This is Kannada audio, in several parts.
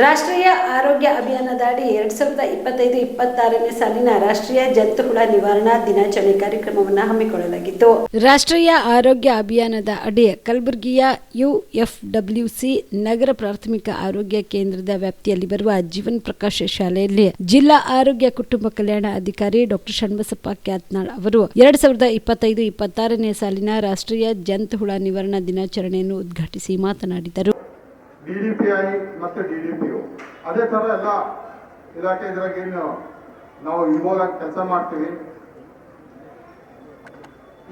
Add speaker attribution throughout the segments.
Speaker 1: ರಾಷ್ಟ್ರೀಯ ಆರೋಗ್ಯ ಅಭಿಯಾನದ ಅಡಿ ಎರಡ್ ಸಾವಿರದ ಇಪ್ಪತ್ತೈದು, ಇಪ್ಪತ್ತಾರನೇ ಸಾಲಿನ ರಾಷ್ಟ್ರೀಯ ಜಂತುಹುಳ ನಿವಾರಣಾ ದಿನಾಚರಣೆ ಕಾರ್ಯಕ್ರಮವನ್ನು ಹಮ್ಮಿಕೊಳ್ಳಲಾಗಿತ್ತು. ರಾಷ್ಟ್ರೀಯ ಆರೋಗ್ಯ ಅಭಿಯಾನದ ಅಡಿ ಕಲಬುರಗಿಯ ಯುಎಫ್ಡಬ್ಲ್ಯೂಸಿ ನಗರ ಪ್ರಾಥಮಿಕ ಆರೋಗ್ಯ ಕೇಂದ್ರದ ವ್ಯಾಪ್ತಿಯಲ್ಲಿ ಬರುವ ಜೀವನ್ ಪ್ರಕಾಶ ಶಾಲೆಯಲ್ಲಿ ಜಿಲ್ಲಾ ಆರೋಗ್ಯ ಕುಟುಂಬ ಕಲ್ಯಾಣ ಅಧಿಕಾರಿ ಡಾಕ್ಟರ್ ಷಣ್ಬಸಪ್ಪ ಕ್ಯಾತ್ನಾಳ್ ಅವರು ಎರಡ್ ಸಾವಿರದ ಇಪ್ಪತ್ತೈದು, ಇಪ್ಪತ್ತಾರನೇ ಸಾಲಿನ ರಾಷ್ಟ್ರೀಯ ಜಂತುಹುಳ ನಿವಾರಣಾ ದಿನಾಚರಣೆಯನ್ನು ಉದ್ಘಾಟಿಸಿ ಮಾತನಾಡಿದರು.
Speaker 2: ಐ ಮತ್ತು ಡಿ ಡಿ ಪಿ ಅದೇ ಥರ ಎಲ್ಲ ಇಲಾಖೆ ಇದ್ರಾಗ ಏನು ನಾವು ಇವಾಗ ಕೆಲಸ ಮಾಡ್ತೀವಿ.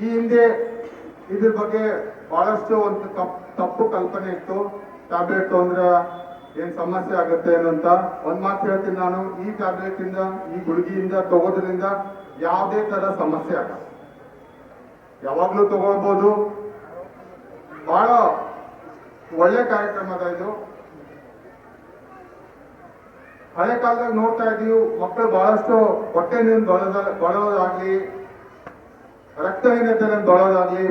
Speaker 2: ಈ ಹಿಂದೆ ಇದ್ರ ಬಗ್ಗೆ ಬಹಳಷ್ಟು ಒಂದು ತಪ್ಪು ಕಲ್ಪನೆ ಇತ್ತು. ಟ್ಯಾಬ್ಲೆಟ್ ತೊಂದ್ರೆ ಏನ್ ಸಮಸ್ಯೆ ಆಗುತ್ತೆ ಅನ್ನೋಂತ ಒಂದ್ ಮಾತು ಹೇಳ್ತೀನಿ ನಾನು. ಈ ಟ್ಯಾಬ್ಲೆಟ್ ಇಂದ ಈ ಗುಳಿಗೆಯಿಂದ ತಗೋದ್ರಿಂದ ಯಾವುದೇ ತರ ಸಮಸ್ಯೆ ಆಗಲ್ಲ. ಯಾವಾಗಲೂ ತಗೊಳ್ಬೋದು. ಬಹಳ ಒಳ್ಳೆ ಕಾರ್ಯಕ್ರಮದ ಇದು. ಹಳೆ ಕಾಲದಾಗ ನೋಡ್ತಾ ಇದೀವಿ ಮಕ್ಕಳು ಬಹಳಷ್ಟು ಹೊಟ್ಟೆ ಬಳದ ಬಳೋದಾಗ್ಲಿ ರಕ್ತಹೀನತೆ ಬಳೋದಾಗ್ಲಿ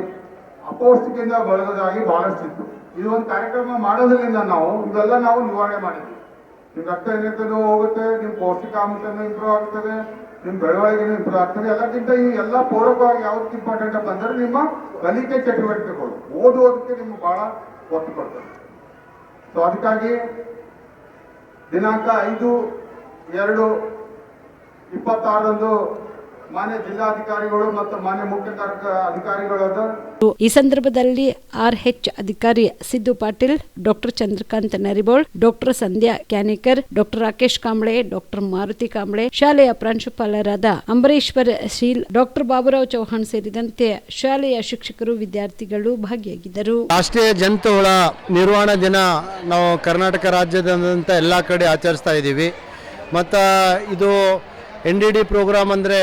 Speaker 2: ಅಪೌಷ್ಟಿಕದಿಂದ ಬಳೋದಾಗ್ಲಿ ಬಹಳಷ್ಟು ಇತ್ತು. ಇದು ಒಂದು ಕಾರ್ಯಕ್ರಮ ಮಾಡೋದ್ರಿಂದ ನಾವು ಇದೆಲ್ಲ ನಾವು ನಿವಾರಣೆ ಮಾಡಿದ್ವಿ. ನಿಮ್ ರಕ್ತಹೀನತೆನೂ ಹೋಗುತ್ತೆ, ನಿಮ್ ಪೌಷ್ಟಿಕಾಂಶನೂ ಇಂಪ್ರೂವ್ ಆಗ್ತದೆ, ನಿಮ್ ಬೆಳವಣಿಗೆನೂ ಇಂಪ್ರೂವ್ ಆಗ್ತದೆ. ಎಲ್ಲಕ್ಕಿಂತ ಈ ಎಲ್ಲ ಪೂರಕವಾಗಿ ಯಾವ್ದಕ್ಕೆ ಇಂಪಾರ್ಟೆಂಟ್ ಅಂತ ಅಂದ್ರೆ ನಿಮ್ಮ ಕಲಿಕೆ ಚಟುವಟಿಕೆಗಳು. ಓದುವುದಕ್ಕೆ ನಿಮ್ಗೆ ಬಹಳ ಒತ್ತು ಕೊಡ್ತದೆ. ಸೊ ಅದಕ್ಕಾಗಿ ದಿನಾಂಕ ಐದು ಎರಡು ಇಪ್ಪತ್ತಾರರಂದು ಮಾನ್ಯ ಜಿಲ್ಲಾಧಿಕಾರಿಗಳು ಮತ್ತು ಮಾನ್ಯ ಮುಖ್ಯ ಅಧಿಕಾರಿಗಳಾದ
Speaker 1: ಈ ಸಂದರ್ಭದಲ್ಲಿ ಆರ್ ಎಚ್ ಅಧಿಕಾರಿ Siddu Patil doctor Chandrakant Naribol doctor Sandhya Kanikar doctor Rakesh Kamble doctor Maruti Kamble ಶಾಲೆಯ ಪ್ರಾಂಶುಪಾಲರಾದ ಅಂಬರೀಶ್ವರ್ ಶೀಲ್ ಡಾಕ್ಟರ್ ಬಾಬುರಾವ್ ಚೌಹಾಣ್ ಸೇರಿದಂತೆ ಶಾಲೆಯ ಶಿಕ್ಷಕರು ವಿದ್ಯಾರ್ಥಿಗಳು ಭಾಗಿಯಾಗಿದ್ದರು.
Speaker 3: ರಾಷ್ಟ್ರೀಯ ಜಂತುಹುಳ ನಿರ್ವಹಣಾ ದಿನ ನಾವು ಕರ್ನಾಟಕ ರಾಜ್ಯದಂತ ಎಲ್ಲ ಕಡೆ ಆಚರಿಸ್ತಾ ಇದ್ದೀವಿ. ಮತ್ತು ಇದು ಎನ್ ಡಿ ಡಿ ಪ್ರೋಗ್ರಾಮ್ ಅಂದರೆ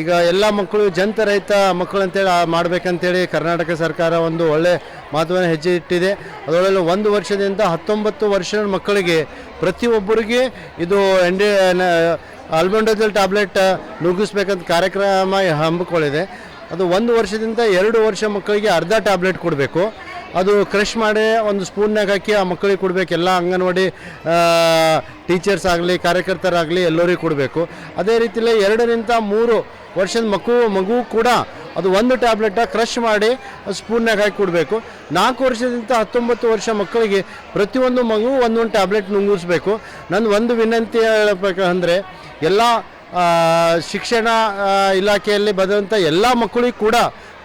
Speaker 3: ಈಗ ಎಲ್ಲ ಮಕ್ಕಳು ಜಂತ ರಹಿತ ಮಕ್ಕಳು ಅಂತೇಳಿ ಮಾಡಬೇಕಂತೇಳಿ ಕರ್ನಾಟಕ ಸರ್ಕಾರ ಒಂದು ಒಳ್ಳೆ ಮಹತ್ವನ ಹೆಜ್ಜೆ ಇಟ್ಟಿದೆ. ಅದರಲ್ಲಿ ಒಂದು ವರ್ಷದಿಂದ ಹತ್ತೊಂಬತ್ತು ವರ್ಷದ ಮಕ್ಕಳಿಗೆ ಪ್ರತಿಯೊಬ್ಬರಿಗೆ ಇದು ಎಂಡಿ ಅಲ್ಬಂಡೋಜಲ್ ಟ್ಯಾಬ್ಲೆಟ್ ನುಗ್ಗಿಸ್ಬೇಕಂತ ಕಾರ್ಯಕ್ರಮ ಹಮ್ಮಿಕೊಳ್ಳಿದೆ. ಅದು ಒಂದು ವರ್ಷದಿಂದ ಎರಡು ವರ್ಷ ಮಕ್ಕಳಿಗೆ ಅರ್ಧ ಟ್ಯಾಬ್ಲೆಟ್ ಕೊಡಬೇಕು. ಅದು ಕ್ರಷ್ ಮಾಡಿ ಒಂದು ಸ್ಪೂನ್ನಾಗ ಹಾಕಿ ಆ ಮಕ್ಕಳಿಗೆ ಕೊಡಬೇಕು. ಎಲ್ಲ ಅಂಗನವಾಡಿ ಟೀಚರ್ಸ್ ಆಗಲಿ, ಕಾರ್ಯಕರ್ತರಾಗಲಿ ಎಲ್ಲರಿಗೂ ಕೊಡಬೇಕು. ಅದೇ ರೀತಿಯಲ್ಲಿ ಎರಡರಿಂದ ಮೂರು ವರ್ಷದ ಮಗು ಮಗು ಕೂಡ ಅದು ಒಂದು ಟ್ಯಾಬ್ಲೆಟ ಕ್ರಷ್ ಮಾಡಿ ಸ್ಪೂನ್ನಾಗ ಹಾಕಿ ಕೊಡಬೇಕು. ನಾಲ್ಕು ವರ್ಷದಿಂದ ಹತ್ತೊಂಬತ್ತು ವರ್ಷ ಮಕ್ಕಳಿಗೆ ಪ್ರತಿಯೊಂದು ಮಗು ಒಂದೊಂದು ಟ್ಯಾಬ್ಲೆಟ್ ನುಂಗಿಸ್ಬೇಕು. ನನ್ನ ಒಂದು ವಿನಂತಿ ಹೇಳಬೇಕಂದ್ರೆ, ಎಲ್ಲ ಶಿಕ್ಷಣ ಇಲಾಖೆಯಲ್ಲಿ ಬಂದಂಥ ಎಲ್ಲ ಮಕ್ಕಳಿಗೂ ಕೂಡ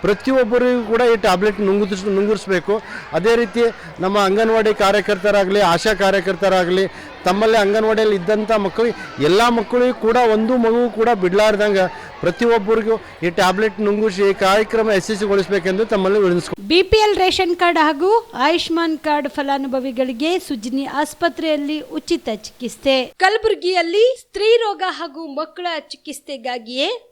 Speaker 3: ಪ್ರತಿಯೊಬ್ಬರಿಗೂ ಕೂಡ ಈ ಟ್ಯಾಬ್ಲೆಟ್ ನುಂಗಿಸ್ ನುಂಗುರಿಸ್ಬೇಕು ಅದೇ ರೀತಿ ನಮ್ಮ ಅಂಗನವಾಡಿ ಕಾರ್ಯಕರ್ತರಾಗಲಿ, ಆಶಾ ಕಾರ್ಯಕರ್ತರಾಗಲಿ, ತಮ್ಮಲ್ಲಿ ಅಂಗನವಾಡಿಯಲ್ಲಿ ಇದ್ದಂಥ ಮಕ್ಕಳಿಗೆ ಎಲ್ಲ ಮಕ್ಕಳಿಗೂ ಕೂಡ ಒಂದು ಮಗು ಕೂಡ ಬಿಡಲಾರ್ದಂಗೆ ಪ್ರತಿಯೊಬ್ಬರಿಗೂ ಈ ಟ್ಯಾಬ್ಲೆಟ್ ನುಂಗುಸಿ ಈ ಕಾರ್ಯಕ್ರಮ ಯಶಸ್ವಿಗೊಳಿಸಬೇಕೆಂದು ತಮ್ಮಲ್ಲಿ ವಿನಿಸ್ಕೊ
Speaker 1: ಬಿಪಿಎಲ್ ರೇಷನ್ ಕಾರ್ಡ್ ಹಾಗೂ ಆಯುಷ್ಮಾನ್ ಕಾರ್ಡ್ ಫಲಾನುಭವಿಗಳಿಗೆ ಸುಜಿನಿ ಆಸ್ಪತ್ರೆಯಲ್ಲಿ ಉಚಿತ ಚಿಕಿತ್ಸೆ. ಕಲಬುರಗಿಯಲ್ಲಿ ಸ್ತ್ರೀ ರೋಗ ಹಾಗೂ ಮಕ್ಕಳ ಚಿಕಿತ್ಸೆಗಾಗಿಯೇ